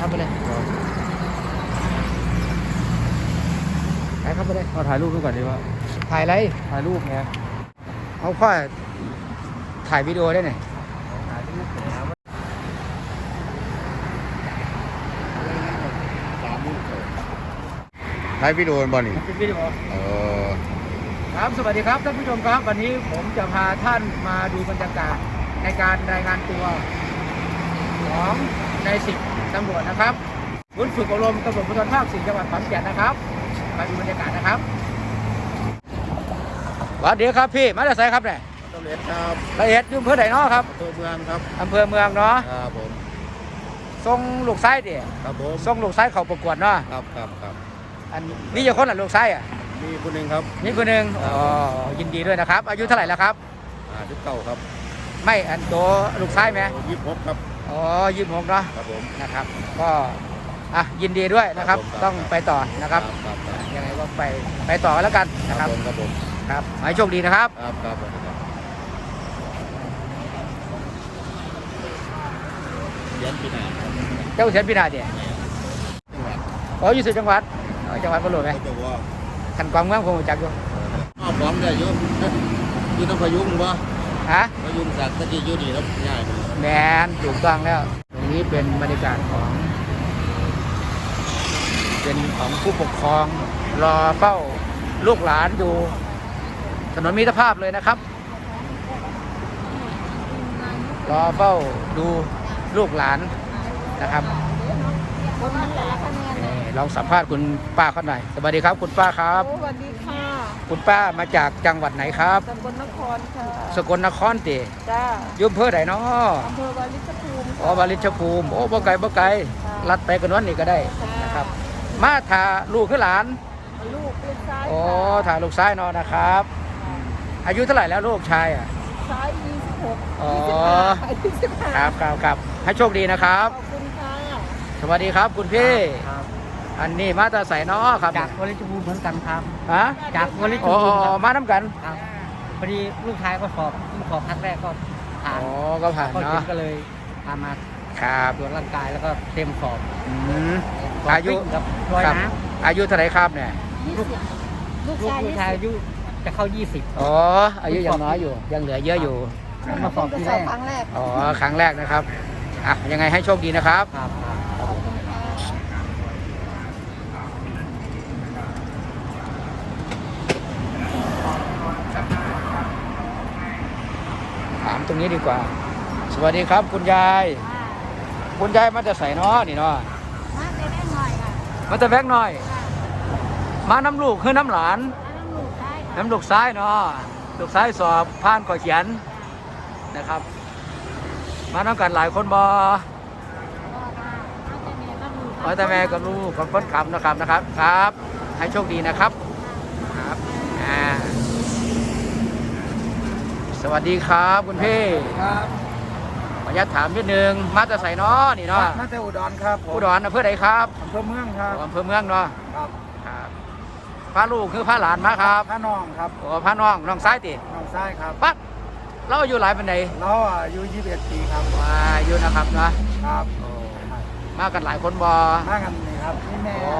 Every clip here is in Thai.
เข้าไปเลยไปเข้าไปเลยเราถ่ายรูปดูก่อนดีว่าถ่ายอะไรถ่ายรูปไงเอาพ่อถ่ายวิดีโอได้หน่อยถ่ายรูปแล้วถ่ายวิดีโอบ่นี่เป็นวิดีโอเออครับ สวัสดีครับท่านผู้ชมครับ วันนี้ผมจะพาท่านมาดูบรรยากาศในการรายงานตัวของในสิบ ตำรวจนะครับศูนย์ฝึกอบรมตำรวจภูธรภาคสี่จังหวัดขอนแก่นนะครับมาดูบรรยากาศนะครับสวัสดีครับพี่มาจากไสครับเนี่ยตำรวจครับละเอียดอยู่อำเภอไหนเนาะครับตัวเมืองครับอำเภอเมืองเนาะครับผมส่งลูกไส้ดิครับผมส่งลูกไส้เขาประกวดเนาะครับครับครับอันนี่จะคนละลูกไส้อะมีคนหนึ่งครับนี่คนหนึ่งอ๋อยินดีด้วยนะครับ อายุเท่าไหร่แล้วครับอ่าที่เก่าครับ ไม่อันตัวลูกไส้ไหมยี่สิบหกครับ อ๋อยี่สิบหกเนาะครับผม นะครับ ก็อะยินดีด้วยนะครับ ครับผมต้องไปต่อนะครับครับครับยังไงก็ไปไปต่อกันแล้วกันคนะครัรับบผมครับผมครับขอให้โชคดีนะครับ ครับครับผมครับเรียนปีไหนครับเจ้าเสียนพินาเดียจังหวัดอ๋ออยู่สุดจังหวัดอ๋อจังหวัดบุรีไหมเขาจะว่าขันกวางเมืองคงรู้จักอยู่ อ้าวพร้อมได้อยุ่อยู่ต้องพยุงบ่ ฮะพยุงสัตว์ตะกี้อยู่นี่แล้วง่ายดีแมนถูกต้องแล้ว ตรงนี้เป็นบรรยากาศของ เป็นของผู้ปกครองรอเฝ้าลูกหลานอยู่ ถนนมิตรภาพเลยนะครับ รอเฝ้าดูลูกหลานนะครับนี่ล องสัมภาษณ์คุณป้าเขาหน่อยสวัสดีครับ คุณป้าครับโอ้สวัสดีค่ะคุณป้ามาจากจังหวัดไหนครับตำบลนครค่ะสกลนครติจ้าอยุ่อำเภอไหนเนาะอำเภอวาริชภูมิอ๋อบาลิชภูมิ โอ้บ่ไกลบ่ไกลลัดไปกันวันนี้ก็ได้นะครับ มาถ่าลูกคือหลานลูกลูกซ้ายโอ้ถ่าลูกซ้ายเนอนนะครับ อายุเท่าไหร่แล้วลูกชายอะ ซ้าย26อ๋อ25 25ครับครับครับให้โชคดีนะครับ ขอบคุณค่ะ สวัสดีครับคุณพี่ ครับ อันนี้มาตาใส่นอครับจากวลิชภูมิเหมือนกันครับฮะจากวลิชโอ้ภูมิครับมาน้ำกันครับพอดีลูกชายก็สอบสอบครั้งแรกก็ผ่านอ๋อก็ผ่านก็เห็เนาะนก็เลยพามาครับตรวจร่างกายแล้วก็เต็มสอบอืมสบอายุวิ่งกับลอยครับน้อายุเท่าไหร่ครับเนี่ยลูกำลูกชายลูกชายอายุจะเข้า 20 อ๋อ อายุยังน้อยอยู่ ยังเหลือเยอะอยู่ มาสอบที่สแรอบกครั้งแรก อ๋อ ครั้งแรกนะครับ อะ ยังไงให้โชคดีนะครับ ครับครับ ขอบคุณค่ะ ถามต รงนี้ดีกว่า สวัสดีครับคุณยาย คุณยายมาจะใส่นอนี่เนาะมาได้ได้หน่อยค่ะมาจะแวกหน่อย มาน้ำลูกคือน้ำหลานน้ำลูกได้ค่ะน้ำลูกซ้ายเนาะลูกซ้ายสอบผ่านก่อเขียนนะครับ มาน้ำกันหลายคนบอมาแต่แม่กับลูกกับคนขับนะครับนะครับ ครับ ให้โชคดีนะครับครับอ่า สวัสดีครับคุณพี่ครับขออนุญาตถามนิดนึงมาจะใส่นอนี่เนาะมาแต่อุดรครับผมอุดรอำเภอไหนครับอำเภอเมืองครับอำเภอเมืองเนาะครับครับพาลูกคือพาหลานมาครับพระน้องครับโอ้พาน้องน้องซ้ายติน้องซ้ายครับปั๊บเราอยู่หลายปันใดเราอายุ21ปีครับมาอยู่นะครับเนาะครับโอ้มากันหลายคนบอมากันนี่ ครับนี่แม่โอ้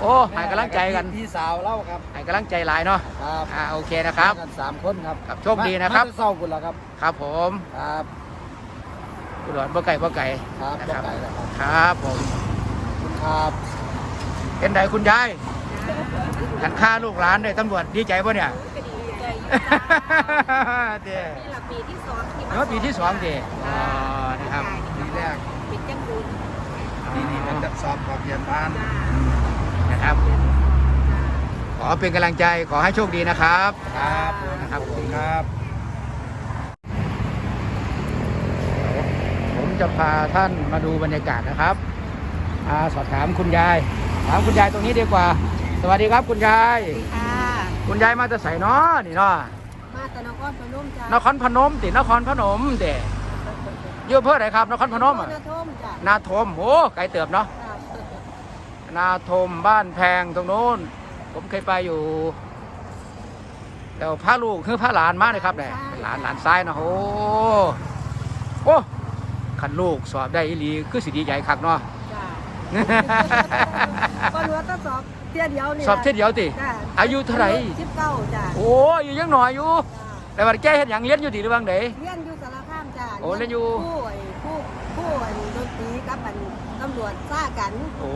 โอ้ให้กำลังใจกันพี่สาวเล่าครับให้กำลังใจหลายเนาะครับอ่าโอเคนะครับมากันสามคนครับครับโชคดีนะครับมาแต่เศร้าคุณละครับ ครับผมครับอุดรบ่ไก่บ่ไก่ครับนะบ่ครับไกลแล้วครับครับผมขอบคุณครับเป็นไดคุณยายกันฆ่าลูกหลานเลยตำรวจดีใจป่ะเนี่ยก็ดีใจเด้นี่ละปีที่สองที่เมื่อปีที่สองเด้อ๋อนะครับปีแรกปิดจัง บุญนี่นี่มันจะสอบขอบเรียนพานนะครับ ขอเป็นกำลังใจขอให้โชคดีนะครับครับผมนะครับขอบคุณครับ ผมจะพาท่านมาดูบรรยากาศนะครับอาสอบถามคุณยาย ถามคุณยายตรงนี้ดีกว่า สวัสดีครับคุณยาย ค่ะคุณยายมาจะใส่นอนี่เนาะมาแต่นครพนมจ้ะนครพนมตินครพนมเด้ อยู่อำเพื่อไหนครับนครพนมอะนาทมจ้ะนาทมโอ้ไกลเติบเนาะจ้ะนาทมบ้านแพงตรงนู้น ผมเคยไปอยู่แต่ว่าพระลูกคือพระหลานมาเลยครับเนี่ยหลานหลานซ้ายนะโอ้โอ้ขันลูกสอบได้อีหลีคือสิดีใหญ่คักเนาะ จ้ะก็รู้ว่าต้องสอบเที่ยเดียวนี่สอบเท่เดียวติ จ้ะอายุเท่าไหร่ สิบเก้าจ้ะโอ้ยอยู่ยังหน่อยอยู่แต่ว่าแกเฮ็ดหยังเรียนอยู่ติหรือบ้างเด้เรียนอยู่ อ้เรียนอยู่ ผู้ไอ้ผู้ผู้ไอ้ดนตรีกับอันตำรวจซ่ากันโอ้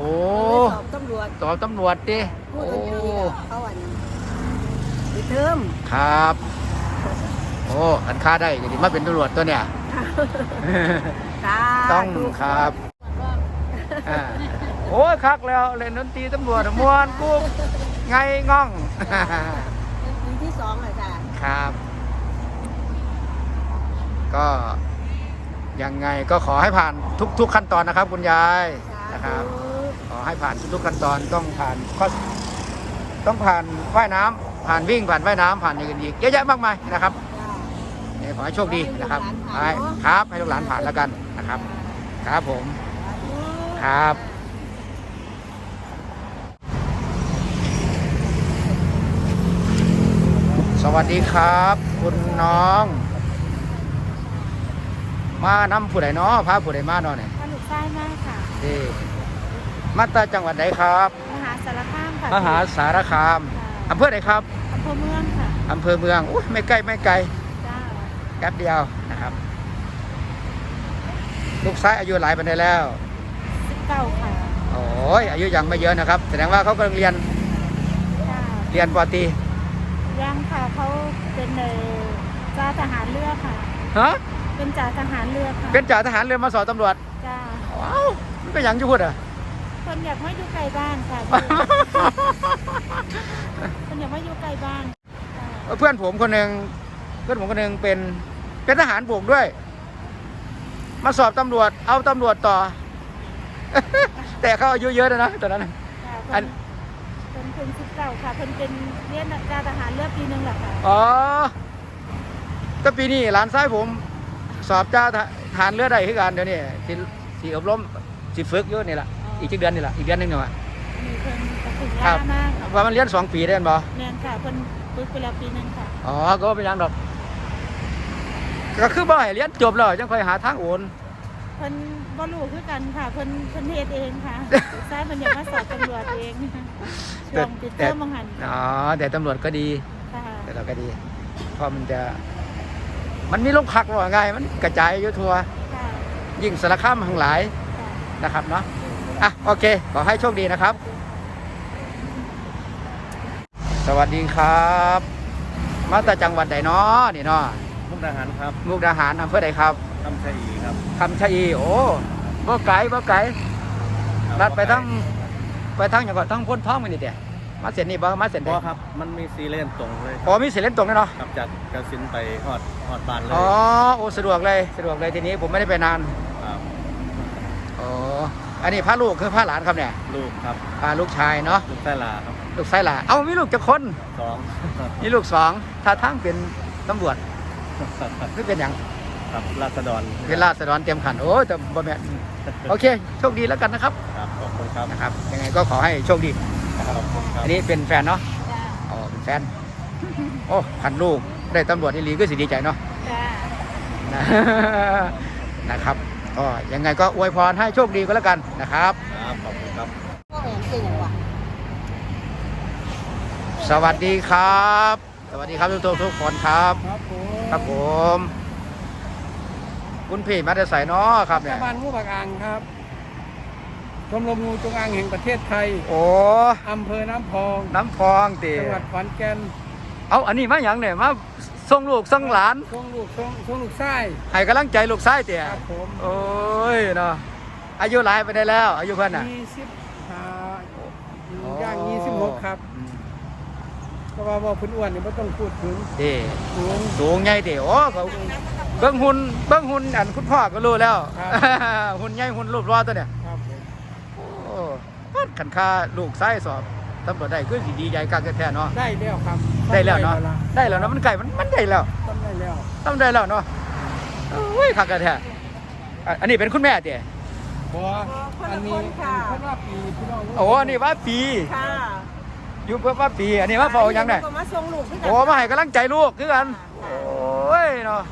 ไปสอบตำรวจสอบตำรวจดิผู้โอ้ดนตรีกับเขาอันปิดเทอมครับ โอ้อันค่าได้ก็ดีมาเป็นตำรวจตัวเนี่ยจ้าต้องถูกครับอ่าโอ้ยคักแล้วเล่นดนตรีตำรวจมวนกุ๊กไงง่องเป็นปีที่สองเลยจ้ะ ครับ ก็ ยังไงก็ขอให้ผ่านทุก ๆ ขั้นตอนนะครับ คุณยายนะครับ ขอให้ผ่านทุกๆขั้นตอนต้องผ่านข้อต้องผ่านว่ายน้ำผ่านวิ่งผ่านว่ายน้ำผ่านอย่างอื่นอีกเยอะแยะมากมายนะครับขอให้โชคดีนะครับให้ครับ ให้ลูกหลานผ่านแล้วกันนะครับ ครับผมครับสวัสดีครับ คุณน้อง มานำผู้ใดเนาะพาผู้ใดมาเนาะเนี่ยสนุกใช่มากค่ะดีมาตราจังหวัดไหนครับ มหาสารคามค่ะมหาสารคามอำเภอไหนครับอำเภอเมืองค่ะอำเภอเมืองอุ้ยไม่ใกล้ไม่ไกลจ้าแป๊บเดียวนะครับ ลูกซ้ายอายุหลายปันได้แล้วสิบเก้าค่ะโอ้ยอายุยังไม่เยอะนะครับ แสดงว่าเขากำลังเรียนจ้าเรียนปอตรียังค่ะเขาเป็นเอ่อจ่าทหารเรือค่ะฮะ เป็นจ่าทหารเรือค่ะเป็นจ่าทหารเรือมาสอบตำรวจจ้าว้าวมันเป็นหยังจะพูดอะ คนอยากไม่อยู่ไกลบ้านค่ะ คนอยากไม่อยู่ไกลบ้านจ้าเพื่อนผมคนหนึ่งเพื่อนผมคนหนึ่งเป็นเป็นทหารบวกด้วย มาสอบตำรวจ เอาตำรวจต่อ แต่เขาอายุเยอะแล้วนะตอนนั้นน่ะ จ้าอันเป็นเป็นสิบเก้าค่ะเพิ่นเป็นเรียนจ่าทหารเรือปีหนึ่งแหละค่ะอ๋อก็ปีนี้หลานซ้ายผม สอบจ้าทหารเรือได้ขึ้นกันเดี๋ยวนี้สิสิอบรมสิฝึกอยู่นี่แหละอีกจักเดือนนี่แหละอีกเดือนหนึงเนี่ยว่ะ มีเพิ่นก็ถึงครัล่าบมากค่ะว่ามันเรียนสองปีได้บ่ แม่นค่ะเพิ่นฝึกไปแล้วปีหนึ่งค่ะอ๋อ ก็บ่เป็นหยังดอก ก็คือบ่ให้เรียนจบแล้วจังค่อยหาทางโอนเพิ่นบ่รู้คือกันค่ะเพิ่นเพิ่นเฮ็ดเองค่ะใช่เพิ่นอยากมาสอบตำรวจเองช่วงปิดเทอมมังหันอ๋อ แต่ตำรวจก็ดี ค่ะแต่เราก็ดีเพราะมันจะ มันมีโรงพักว่าไงมันกระจายอยู่ทั่วค่ะยิ่งสารคามทั้งหลายค่ะนะครับเนาะอะโอเค ขอให้โชคดีนะครับ สวัสดีครับ มาจากจังหวัดใดเนาะนี่เนาะมุกดาหารครับมุกดาหารอำเภอใดครับคำชะอีครับคำชะอีโอ้บ่ไกลบ่ไกลลัดไปทั้งไปทั้งอย่างก่อนทั้งพ้นท้องมันนี่เดีย มาเส้นนี่บ่มาเส้นบใดอครับ มันมีซีเลนตรงเลยอ๋อมีเส้นเล่นตรงด้วยเนาะครับจากกระสินไปฮอดฮอดบานเลยอ๋อโอ้สะดวกเลยสะดวกเลยทีนี้ผมไม่ได้ไปนานครับอ๋ออันนี้พระลูกคือพระหลานครับเนี่ยลูกครับพาลูกชายเนาะลูกไส้ลาครับลูกชายหลานเอ้ามีลูกจะคนสองมีลูกสองถ้าทั้งเป็นตำรวจหรือเป็นอย่างครับราษฎรเวลาสะดอนเตรียมขันโอ้ยแต่บ่แม่นโอเคโชคดีแล้วกันนะครับ ครับขอบคุณครับ นะครับยังไงก็ขอให้โชคดี ขอบคุณครับอันนี้เป็นแฟนเนาะจ้าอ๋อเป็นแฟน โอ้ขันลูกได้ตำรวจอีหลีก็สิดีใจเนาะ จ้านะนะครับก็ยังไงก็อวยพรให้โชคดีก็แล้วกันนะครับ ครับขอบคุณครับก็เห็นเก่งกว่าสวัสดีครับ สวัสดีครับทุกทุกๆคนครับ ครับผมครับผม คุณพี่มาได้ใส่เนาะครับรัเนี่ฐยบาลงูปากอ่างครับ ชมรมงูจงอางแห่งประเทศไทยโอ้อำเภอน้ำพองน้ำพองตีจังหวัดขอนแก่นเอาอันนี้มาอย่างเนี่ยมาส่งลูกส่งหลานช่วงลูกช่วงช่วงลูกไส้ให้กำลังใจลูกชายเตี่ยครับผมโอ้ยเนาะอายุหลายไปได้แล้ว อายุเพิ่นน่ะยี่สิบห้าอ๋ย่างยี่สิบหกครับอืมเพราะว่าว่าเพื้นอ้วนนี่ไม่ต้องพูดถึงเด้สูงสูงใหญ่เด้โอ้เขาเบิ้งหุ่นเบิ้งหุ่นอันคุณพ่อก็รู้แล้วครับหุ่นใหญ่หุ่นรูปรอตัวเนี่ย ครับผม โอ้ปัด ขันค่าลูกไส้สอบตำรวจได้คือสิดีใจกักแท้ๆเนาะได้แล้วครับได้แล้วเนาะล่ได้แล้วเนาะมันไก่มันมันได้แล้วต้องได้แล้วทำได้แล้วเนาะโอ้ยคักแท้อะอันนี้เป็นคุณแม่เตี่ยบัวอันนี้อันนี้เพิ่นว่าปีพี่น้องโอ้อันนี้ว่าปีค่ะอยู่เพื่อว่าปี อันนี้ว่าเฝ้ายังไงก็มาส่งลูกด้วยกัโอ้มาให้กำลังใจลูกคือกันโอ้ยเนาะ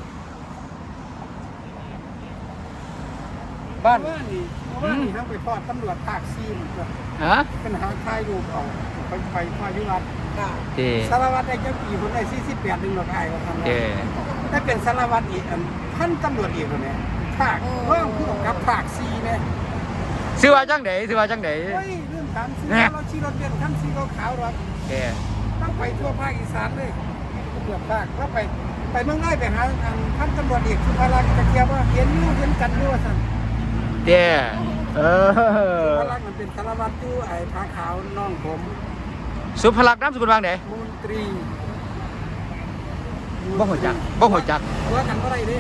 บ้านว่านี่เพราะว่านี่ต้องไปทอดตำรวจภาคซีนเพื่อ ฮะเป็นหาทายรูปเอาไปไปพายุรัฐค่ะเจสารวัตรได้เจ้าปีคนได้สี่สิบแปดหนึ่งหลอกอายก็ทำเจได้ถ้าเป็นสารวัตรอีกอันท่านตำรวจอีกคนเนี้ยภาคเพิ่มขึ้นกับภาคซีเนี่ยซื้อว่าจังไดซื้อว่าจังไดเฮ้ยเรื่องถามซีเนี่ยเราชี้รถเด่นท่านซีขาวๆหรอกเจต้องไปทั่วภาคอีสานเลยเกือบภาคแล้วไปไปเมืองไร่ไปหาอันท่านตำรวจเอกสุภาลักษณ์ตะเกียบว่าเห็นอยู่เห็นกันอยู่ว่าสั่นเจ เอสุอภาลักษณ์มันเป็นสารวัตรอยู่ไอ้ผ้าขาวน้องผม สุภลักษณ์น้ำสกุลวางไหนมนตรีบ่หัวจักบ่หัวจักตัวกันบ่ได้เด้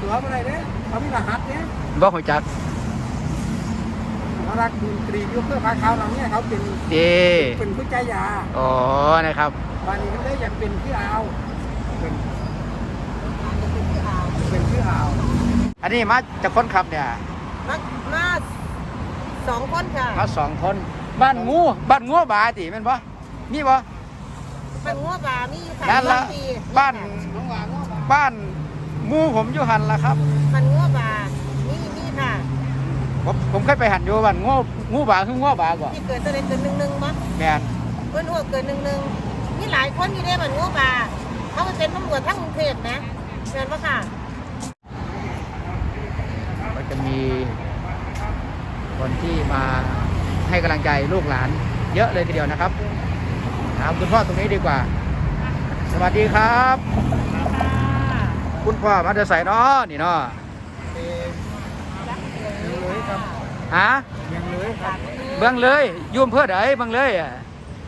ตัวบ่ได้เด้เขามีรหัสเนี่ยบ่หัวจักเขารักมนตรีอยู่เพื่อผ้าขาวหลังเนี่ยเขาเป็นเจเป็นผู้ใจยาอ๋อนะครับบานนี้มันได้อยากเป็นพี่อาวเป็นจะเป็นที่อ่าวเป็นพี่อาวอันนี้มาจากคนขับเนี่ยมามา สองคนค่ะมาสองคน บ้านงูบ้านงูบาติแม่นบ่มีบ่ เป็นงัวบามีอยู่ค่ะนั่นละปีบ้าน น้องหวานเนาะบ้านหมูผมอยู่หันละครับมันงัวบามีมีค่ะผมผมเคยไปหันอยู่บ้านงูงูบาคืองูบาก่อนที่เกิดตัวเล็กเกิดหนึ่งหนึ่งมั้งแม่นเพื่อนหัวเกิดหนึ่งหนึ่งมีหลายคนอยู่ในมันงัวบาเขาไปเป็นตำรวจทั้งกรุงเทพนะเชิญมาค่ะ ก็จะมี คนที่มาให้กำลังใจลูกหลานเยอะเลยทีเดียวนะครับถามคุณพ่อตรงนี้ดีกว่า สวัสดีครับ คุณพ่อมาเดใส่เนาะนี่เนาะยังเลยครับฮะยังเลยครับเบื้องเลยอยุ่อำเพื่อใดเบื้องเลยอะ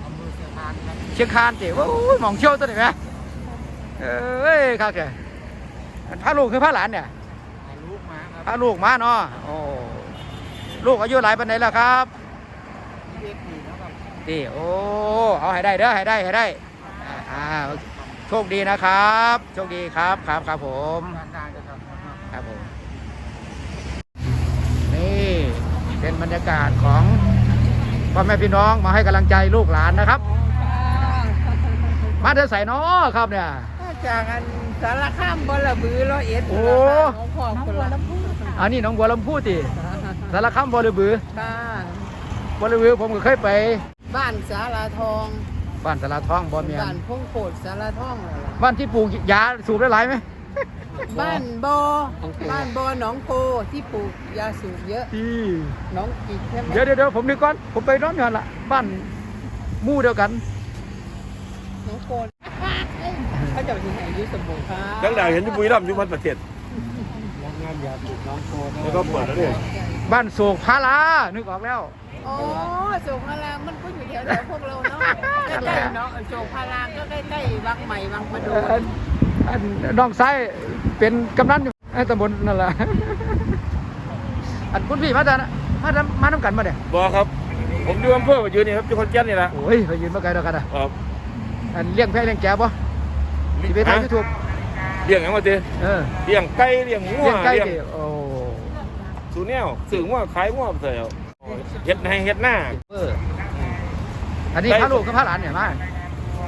อำเภอเชียงคานครับเชียงคานจิว่าอุ้ยหมองเชี่ยวตัวนี้ไหมเอ้ยครับแกพาลูกคือพาหลานเนี่ยถ่ายรูปมาครับพาลูกมาเนาะโอ้ ลูกอายุหลายปันไหนแล้วครับเด็กดีนะครับดีโอ้ เอาให้ได้เด้อให้ได้ให้ได้อ่าอ่าโชคดีนะครับ โชคดีครับครับครับผมการการจะครับครับผม นี่เป็นบรรยากาศของพ่อแม่พี่น้องมาให้กำลังใจลูกหลานนะครับ มาเดินใส่น้อครับเนี่ยจากอันสารข้ามบลบือร้อยเอ็ดโอ้ของพ่อคนละอันนี้หน้องบัวลำพูติ สารคามบริบือค่ะบริบือผมก็เคยไปบ้านสาราทองบ้านสารทองบ่อเมียนบ้านพงโขดสาราทองนั่นล่ะบ้านที่ปลูกยาสูบได้หลายไหมบ้านบอบ้านบอหนองโพที่ปลูกยาสูบเยอะที่หน้องกิกใช่ไหมเดี๋ยวเดี๋ยวเดี๋ยวผมนึกก่อนผมไปน้องกันละบ้านหมู่เดียวกันหน้องโพเขาจะไปที่ไหนอยุสมบูรณ์ค่ะยังได้เห็นที่บุรีรัมย์อยู่มันประเทศ งานยาสูบน้องโพแล้วก็เปิดแล้วเนี่ยบ้านโศกพาลานึกออกแล้วอ๋อสูงพารามมันก็อยู่แถวแถวพวกเราเนาะใกล้ๆเนาะสูงพารามก็ใกล้ๆวังใหม่วังประดูอันอันน้องไส้เป็นกำนันอยู่ไอ้ตำบลนั่นแหละอันคุณพี่มาจากนะมาจากมาน้ำกันมาเนี่ยบอกครับ ผมดูอำเภอมายืนนี่ครับที่คนแก่นนี่แหละโอ้ยไปยืนมาไกลแล้วกันอะครับอันเลี้ยงแพะเลี้ยงแกะปะที่ไปถ่ายยูทูบ เลี้ยงหยังมาเต้เออเลี้ยงไก่เลี้ยงงัวเลี้ยงไก่เลี้ยงดิโอ้สูแนวสื่องัวขายงัวเสียเฮ็ดให้เฮ็ดหน้า เอออันนี้พระลูกกับพระหลานเนี่ยมา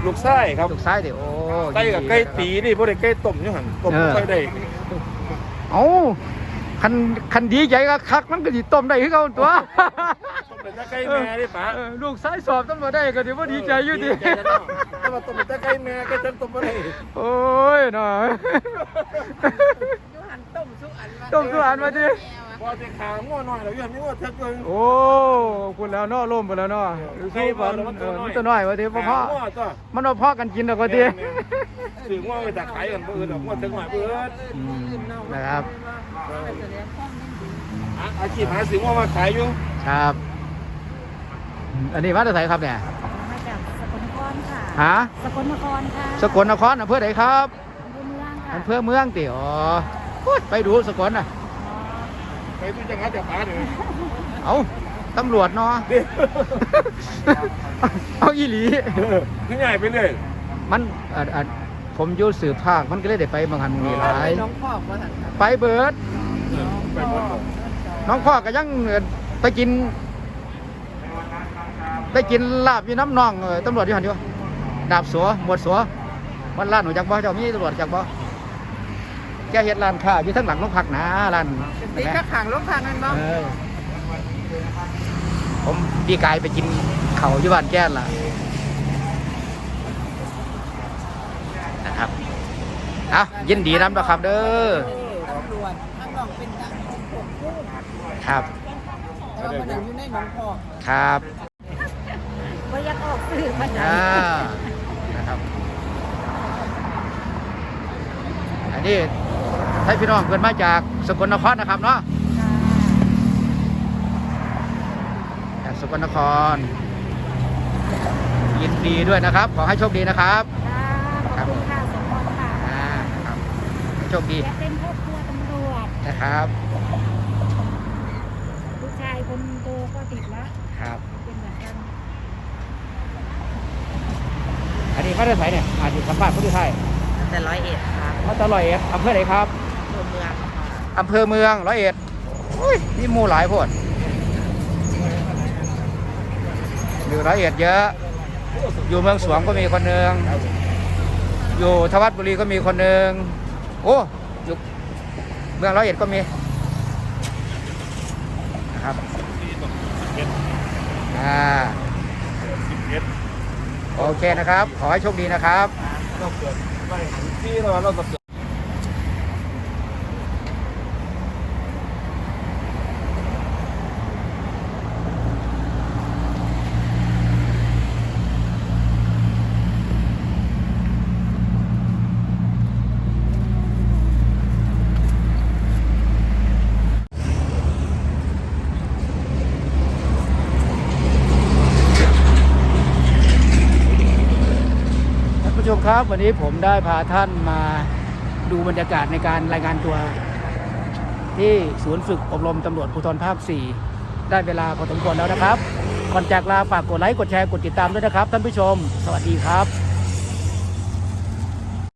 ลูกไส้ครับลูกซ้ายดิโอ้ไก่กับไก่ตีนี่พวกเด็กไก่ต้มอยู่หันต้มบ่ค่อยได้เอ้าคันคันดีใจก็คักมันก็สิต้มได้คือเขาตัวต้ม เป็นตะไก่แม่ดิป๋าเออลูกซ้ายสอบตำรวจได้ก็ถือว่าดีใจอยู่ดิดีใจแล้วเนาะแต่ว่าต้มเป็นตะไก่แม่ก็จังต้มบ่ได้โอ้ยหน่อยยูหันต้มสุกอันมาต้มสุกอันมาดิพอสิขางัวน้อยแล้วอยู่หันมีงัวเทักเกินโอ้คุณแล้วเนาะล่มไปแล้วเนาะใครบอกแล้วมันตัวน้อยมันตัวน้อยว่าทีพ่อพ่อขางัวตัวมันเอาพ่อกันกินดอกว่าทีสื่องัวไปตะขายกันบ่อื่นดอกงัวเทักหน่อยบ่อื่นอืมนะครับอาชีพหาซื้องัวมาขายอยู่ครับ อันนี้มาจากไหนครับเนี่ยมาจากสกลนครค่ะฮะสกลนครค่ะสกลนครอำเภอไหนครับอำเภอเมืองค่ะอำเภอเมืองติอ๋อโอ๊ยไปดูสกลน่ะไปตู้จังหวัดจับปลาเนี่ยเอาตำรวจเนาะเด้เอาอีหลีขึ้นใหญ่ไปเลยมันอะอะผมอยู่สืบภาคมันก็เลยได้ไปบางหันบางนีหลายน้องพ่อมาหันครับไปเบิดไปหมดน้องพ่อก็ยังเอ่อไปกิน ไปกินลาบอยู่น้ำนองเออตำรวจอยู่หันอยู่ดาบสัวหมวดสัวมันร้านหนูจักบ่เจ้ามีตำรวจจักบ่แกเฮ็ดร้านค้าอยู่ทั้งหลังโรงพักนะร้านตีกระขังลูกขังนั่นบ้างเออผมพี่กายไปกินเขาอยู่บ้านแก้นล่ะนะครับอะยินดีนำนะครับเด้อตำรวจข้างนอกเป็นทางปกคลุมครับแต่ว่ามันอยู่ในหนองพอกครับ ว่าอยากออกสื่อมาจากอ่านะครับ อันนี้ให้พี่น้องเกินมาจากสกลนครนะครับเนาะจากสกลนคร ยินดีด้วยนะครับ ขอให้โชคดีนะครับขอบคุณค่ะสมพรค่ะอ่าครับให้โชคดีและเป็นครอบครัวตำรวจนะครับ ลูกชายคนโตก็ติดละ ครับ เป็นเหมือนกัน อั นนี้เขาได้ไสเนี่ยอาจจะสัมภาษณ์ผู้ที่ไทยแต่ร้อยเอ็ดครับมาตลอดเอ็ดอำเภอไหนครับตัวเมืองอำเภอเมืองร้อยเอ็ดอุ้ยนี่หมูหลายโพดอยู่ร้อยเอ็ดเยอะ อยู่เมืองสวงก็มีคนหนึ่งอยู่ทวัดบุรีก็มีคนหนึ่งโอ้อยู่เมืองร้อยเอ็ดก็มีนะครับอ่า โอเคนะครับ ขอให้โชคดีนะครับที่เราเราจะท่านผู้ชม ครับ วันนี้ผมได้พาท่านมาดูบรรยากาศในการรายงานตัว ที่ศูนย์ฝึกอบรมตำรวจภูธรภาค 4 ได้เวลาพอสมควรแล้วนะครับ ก่อนจากลาฝากกดไลค์ กดแชร์ กดติดตามด้วยนะครับ ท่านผู้ชม สวัสดีครับ